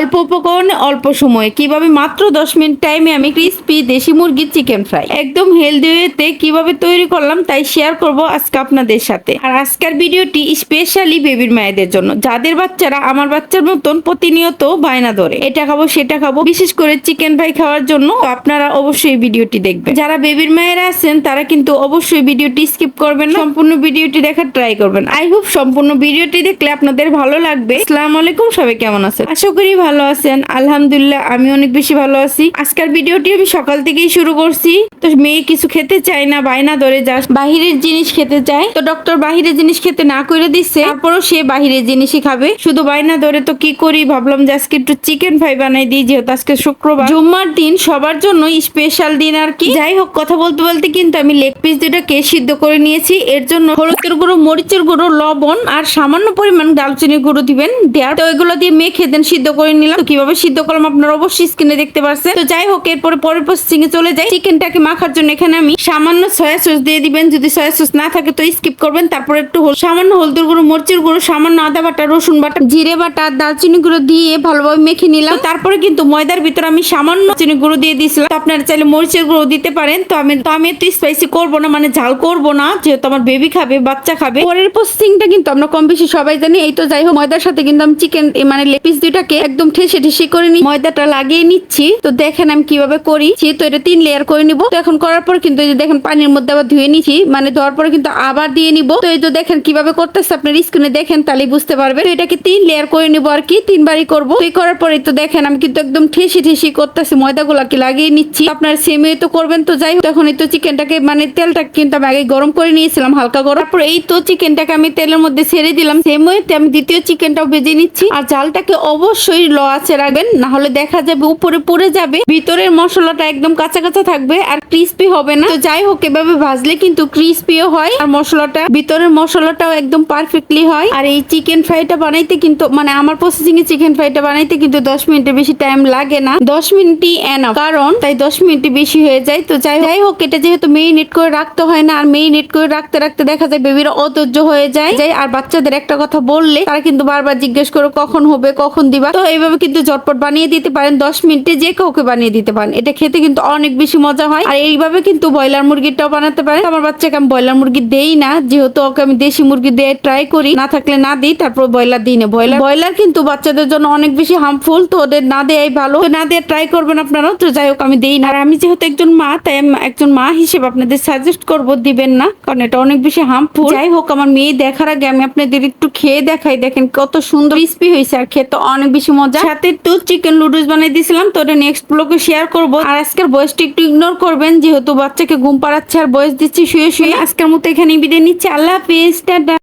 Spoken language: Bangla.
অল্প উপকরণে, অল্প সময়ে। কীভাবে মাত্র দশ মিনিট টাইমে আমি ক্রিস্পি দেশি মুরগির চিকেন ফ্রাই। একদম হেলদি ওয়েতে কীভাবে তৈরি করলাম তাই শেয়ার করব আজকে আপনাদের সাথে। আর আজকের ভিডিওটি স্পেশালি বেবির মায়েদের জন্য। যাদের বাচ্চারা আমার বাচ্চার মতন প্রতিনিয়ত বায়না ধরে, এটা খাব, সেটা খাব, বিশেষ করে চিকেন ফ্রাই খাওয়ার জন্য আপনারা অবশ্যই ভিডিওটি দেখবেন। যারা বেবির মায়েরা আছেন, তারা কিন্তু অবশ্যই ভিডিওটি স্কিপ করবেন সম্পূর্ণ ভিডিওটি দেখার ট্রাই করবেন। আই হোপ সম্পূর্ণ ভিডিওটি দেখলে আপনাদের ভালো লাগবে। আসসালামু আলাইকুম, সবাই কেমন আছেন? আশা করি ভালো আছেন? আলহামদুলিল্লাহ আমি অনেক বেশি ভালো আছি। আজকের ভিডিওটি আমি সকাল থেকেই শুরু করছি। তো মেয়ে কিছু খেতে চায় না, বায়না ধরে যা বাহিরের জিনিস খেতে চায়। তো ডক্টর বাহিরের জিনিস খেতে না করে দিচ্ছে তারপরও সে বাহিরের জিনিসই খাবে। শুধু বায়না ধরে তো কি করি? ভাবলাম যে আজকে একটু চিকেন ফ্রাই বানাই দিই, যেহেতু আজকে শুক্রবার। জুম্মার দিন, সবার জন্য স্পেশাল দিন আর কি। যাই হোক, কথা বলতে বলতে কিন্তু আমি লেগ পিস দুটাকে সিদ্ধ করে নিয়েছি। এর জন্য হলুদের গুঁড়ো, মরিচের গুঁড়ো, লবণ আর সামান্য পরিমাণ দালচিনির গুঁড়ো দিবেন। দেওয়ার তো এগুলো দিয়ে মেখে দেন সিদ্ধ করে নিলাম। তো কীভাবে সিদ্ধ করলাম আপনারা অবশ্যই স্ক্রিনে দেখতে পাচ্ছেন তো যাই হোক, এরপরে পরের প্রসেসিং এ চলে যাই। চিকেনটাকে মাখার জন্য এখানে আমি সামান্য সয়া সস দিয়ে দিবেন। যদি সয়া সস না থাকে তো স্কিপ করবেন। তারপর একটু সামান্য হলদুর গুঁড়ো, মরিচের গুঁড়ো, সামান্য আদা বাটা, রসুন বাটা, জিরে বাটা আর দালচিনি গুঁড়ো দিয়ে ভালোভাবে মেখে নিলাম। তারপরে কিন্তু ময়দার ভিতরে আমি সামান্য চিনি গুঁড়ো দিয়ে দিয়েছিলাম। তো আপনারা চাইলে মরিচের গুঁড়ো দিতে পারেন। তো আমি তো আমি একটু স্পাইসি করব না মানে ঝাল করব না। যেহেতু আমার বেবি খাবে, বাচ্চা খাবে। পরের প্রসেসিংটা কিন্তু আমরা কম বেশি সবাই জানি। এই তো যাই হোক, ময়দার সাথে কিন্তু আমি চিকেন মানে লেপিস দুইটাকে একদম ঠেসে ঠেসে করে নিই ময়দাটা লাগিয়ে নিচ্ছি। তো দেখেন আমি কীভাবে করি। তো এটা তিন লেয়ার করে নিব, তো এখন করার পর কিন্তু দেখেন পানির মধ্যে আবার ধুয়ে নিচ্ছি মানে ধোয়ার পরে কিন্তু আবার দিয়ে নিব। তো এই তো দেখেন কীভাবে করতেছে, আপনার স্ক্রিনে দেখেন তাহলে বুঝতে পারবেন। তো এটাকে তিন লেয়ার করে নিব আর কি, তিনবারই করব। এই করার পরে তো দেখেন আমি কিন্তু একদম ঠেসি ঠেসি করতেছি। ময়দাগুলাকে লাগিয়ে নিচ্ছি। আপনার সেমে তো করবেন। তো যাই হোক তখন এই তো চিকেনটাকে মানে তেলটা কিন্তু আমি আগে গরম করে নিয়েছিলাম, হালকা গরম। তারপর এই তো চিকেনটাকে আমি তেলের মধ্যে ছেড়ে দিলাম। সেম ওয়েতে আমি দ্বিতীয় চিকেনটাও ভেজে নিচ্ছি। আর জালটাকে অবশ্যই ল আছে রাখবেন না হলে দেখা যাবে উপরে পুড়ে যাবে, ভিতরের মশলাটা একদম কাঁচা কাঁচা থাকবে আর ক্রিস্পি হবে না। তো যাই হোক, এভাবে ভাজলে কিন্তু ক্রিস্পিও হয়, আর মশলাটা, ভিতরের মশলাটাও একদম পারফেক্টলি হয়। আর এই চিকেন ফ্রাইটা বানাইতে কিন্তু মানে আমার প্রসেসিং এ চিকেন ফ্রাইটা বানাইতে কিন্তু দশ মিনিটের বেশি টাইম লাগে না। দশ মিনিটই এনাফ কারণ তাই দশ মিনিট বেশি হয়ে যায়। তো যাই যাই হোক, এটা যেহেতু মেরিনেট করে রাখতে হয় না, আর মেরিনেট করে রাখতে রাখতে দেখা যায় বেবিরা অধৈর্য হয়ে যায়। আর বাচ্চাদের একটা কথা বললে, তারা কিন্তু বারবার জিজ্ঞেস করে কখন হবে, কখন দিবা। তো এইভাবে কিন্তু ঝটপট বানিয়ে দিতে পারেন, দশ মিনিটে যে কাউকে বানিয়ে দিতে পারেন। এটা খেতে কিন্তু অনেক বেশি মজা হয়। আর এইভাবে কিন্তু ব্রয়লার মুরগিটাও বানাতে পারেন। আমার বাচ্চাকে আমি ব্রয়লার মুরগি দেই না, যেহেতু ওকে আমি দেশি মুরগি দিয়ে ট্রাই করি। না থাকলে না দিই, তারপর ব্রয়লার দিই না। ব্রয়লার ব্রয়লার কিন্তু বাচ্চাদের জন্য অনেক বেশি হার্মফুল তো ওদের না দেয়াই ভালো। না দিয়ে ট্রাই করবেন আপনারা, তো যাই হোক, আমি দেই না। আর আমি যেহেতু একজন মা, তাই আমি একজন মা হিসেবে আপনাদের সাজেস্ট করব, দিবেন না, কারণ এটা অনেক বেশি হার্মফুল যাই হোক, আমার মেয়ে দেখার আগে আমি আপনাদের একটু খেয়ে দেখাই। দেখেন কত সুন্দর ক্রিস্পি হয়েছে, আর খেতে অনেক বেশি মজা সাথে একটু চিকেন নুডলস বানিয়ে দিয়েছিলাম তো এটা নেক্সট ব্লগে শেয়ার করব। আর আজকের বয়সটি একটু ইগনোর করবেন যেহেতু বাচ্চাকে ঘুম পাড়াচ্ছে আর বয়স দিচ্ছি শুয়ে শুয়ে। আজকের মতো এখানে বিদায় নিচ্ছি। আল্লাহ হাফিজ টাটা।